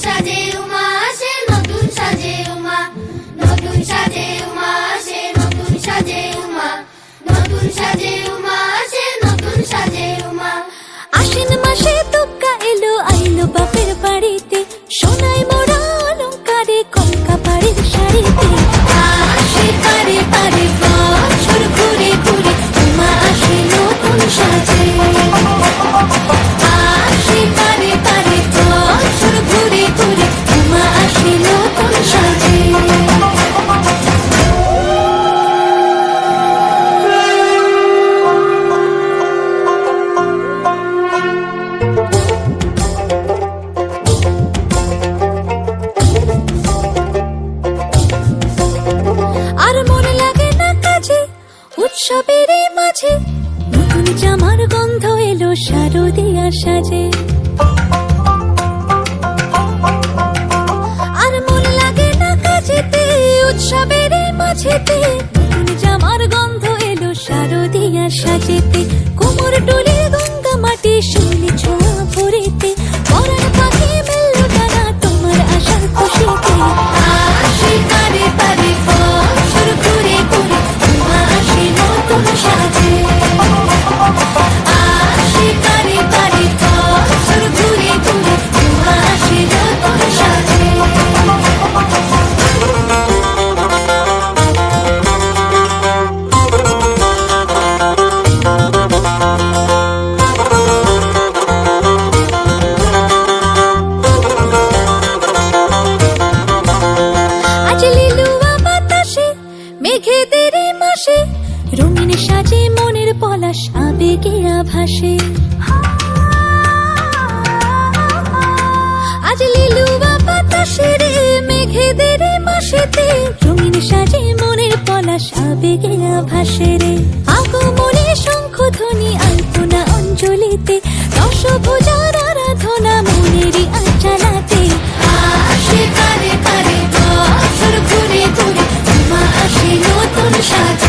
deixar de um মন লাগে না কাজে উৎসবের মাঝে। নতুন জামার গন্ধ এলো শারদিয়া সাজে আর মন লাগে না কাজেতে উৎসবের মাঝেতে। নতুন জামার গন্ধ এলো শারদিয়া সাজেতে কোমর ডোলে রঙিন সাজে মনের পলাশ, আবেগে আভাসে। আজ লিলুবা বাতাসে রে মেঘেদের মাসেতে রঙিন সাজে মনের পলাশ, আবেগে আভাসে রে। আগমনে শঙ্খ ধ্বনি আলপনা অঞ্জলিতে দশ ভোজার আরাধনা মনেরই আচালাতে আসে পারে পারে বছর ঘুরে ঘুরে তোমা আসে নতুন সাজ।